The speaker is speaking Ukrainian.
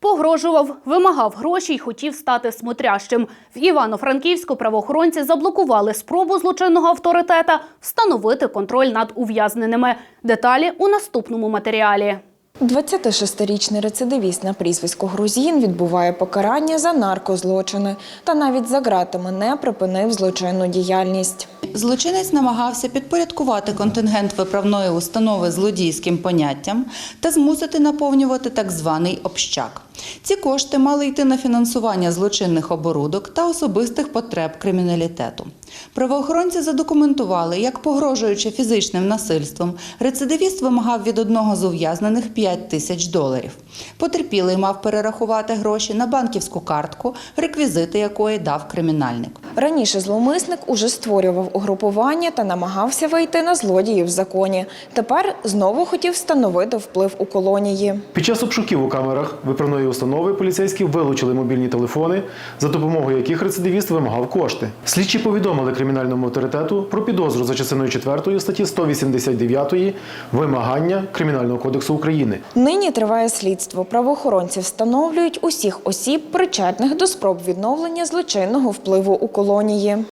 Погрожував, вимагав гроші й хотів стати смотрящим. В Івано-Франківську правоохоронці заблокували спробу злочинного авторитета встановити контроль над ув'язненими. Деталі у наступному матеріалі. 26-річний рецидивіст на прізвисько Грузін відбуває покарання за наркозлочини та навіть за ґратами не припинив злочинну діяльність. Злочинець намагався підпорядкувати контингент виправної установи злодійським поняттям та змусити наповнювати так званий общак. Ці кошти мали йти на фінансування злочинних оборудок та особистих потреб криміналітету. Правоохоронці задокументували, як погрожуючи фізичним насильством, рецидивіст вимагав від одного з ув'язнених 5 тисяч доларів. Потерпілий мав перерахувати гроші на банківську картку, реквізити якої дав кримінальник. Раніше зловмисник уже створював угрупування та намагався вийти на злодіїв в законі. Тепер знову хотів встановити вплив у колонії. Під час обшуків у камерах виправної установи поліцейські вилучили мобільні телефони, за допомогою яких рецидивіст вимагав кошти. Слідчі повідомили кримінальному авторитету про підозру за частиною 4 статті 189 вимагання Кримінального кодексу України. Нині триває слідство. Правоохоронці встановлюють усіх осіб, причетних до спроб відновлення злочинного впливу у колонії.